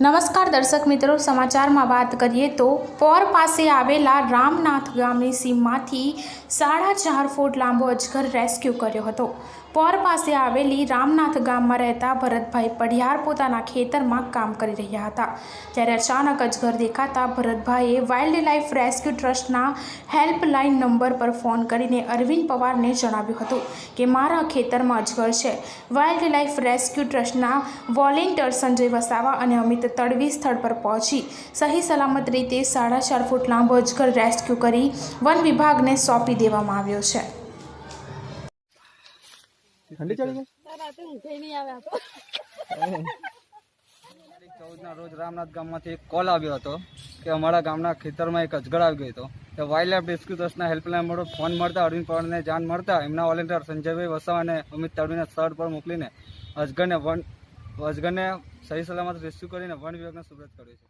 નમસ્કાર દર્શક મિત્રો, સમાચારમાં વાત કરીએ તો પોર પાસે આવેલા રામનાથ ગામની સીમમાંથી સાડા ચાર ફૂટ લાંબો અજગર રેસ્ક્યુ કર્યો હતો. પોર પાસે આવેલી રામનાથ ગામમાં રહેતા ભરતભાઈ પઢિયાર પોતાના ખેતરમાં કામ કરી રહ્યા હતા. ત્યારે અચાનક અજગર દેખાતા ભરતભાઈએ વાઇલ્ડ લાઇફ રેસ્ક્યુ ટ્રસ્ટના હેલ્પલાઇન નંબર પર ફોન કરીને અરવિંદ પવારને જણાવ્યું હતું કે, મારા ખેતરમાં અજગર છે. વાઇલ્ડ લાઇફ રેસ્ક્યુ ટ્રસ્ટના વોલેન્ટિયર સંજય વસાવા અને અમિત તડવી સ્થળ પર પહોંચી સહી સલામત રીતે સાડા ચાર ફૂટ લાંબો અજગર રેસ્ક્યુ કરી વન વિભાગને સોંપી દેવામાં આવ્યો છે. ઠંડી ચડી ગઈ? રાતે ઊંઘે નહીં આવે આ તો. ચૌદના રોજ રામનાથ ગામમાંથી એક કોલ આવ્યો હતો કે અમારા ગામના ખેતરમાં એક અજગર આવી ગયો હતો. તો વાઇલ્ડ લાઇફ રેસ્ક્યુ ટ્રસ્ટના હેલ્પલાઇન મળો ફોન મળતા અરવિંદ પવારને જાણ મળતા એમના વોલેન્ટિયર સંજયભાઈ વસાવા અને અમિત તડવીને સ્થળ પર મોકલીને અજગરને વન અજગરને સહી સલામત રેસ્ક્યુ કરીને વન વિભાગને સુપ્રત કર્યો છે.